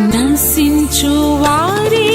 నశించు వారి